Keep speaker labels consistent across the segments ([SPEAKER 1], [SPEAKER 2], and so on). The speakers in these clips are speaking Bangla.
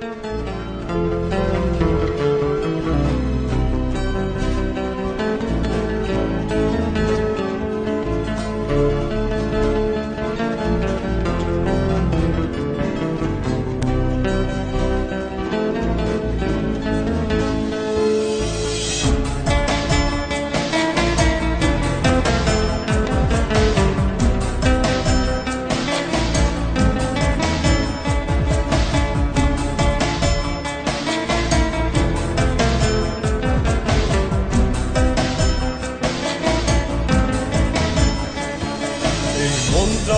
[SPEAKER 1] thank you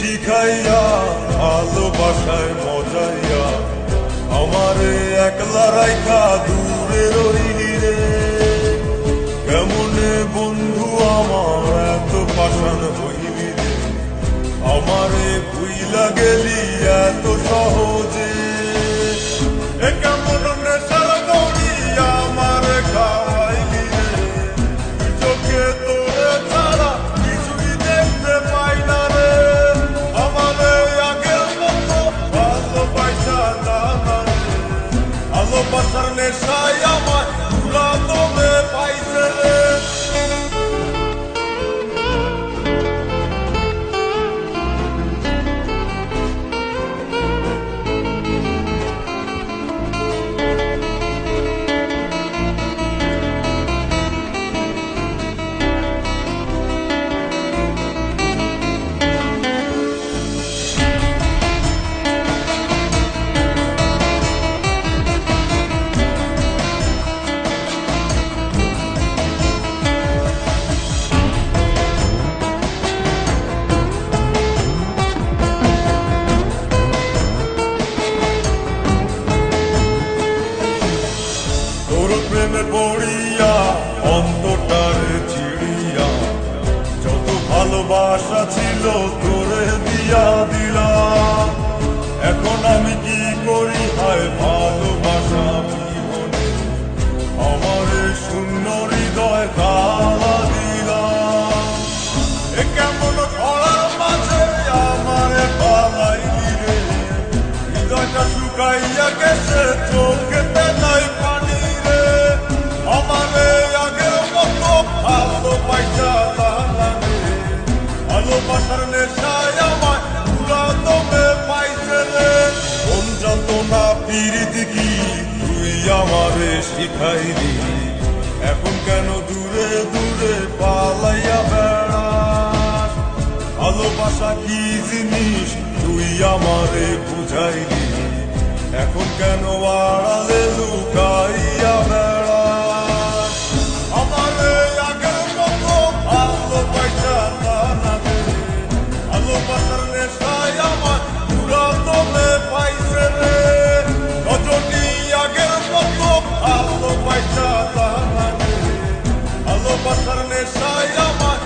[SPEAKER 1] শিখাইয়া ভালোবাসায় মজাইয়া আমারে একলা রাইখা দূরে রই Kayama Kulanova ah 怕 মিষ্টি খাইনি এখন কেন দূরে দূরে পালাইয়া বেড়াস? ভালোবাসা কি জিনিস? তুই আমারে বুঝাইনি এখন কেন আড়ালে লুকা karne sayama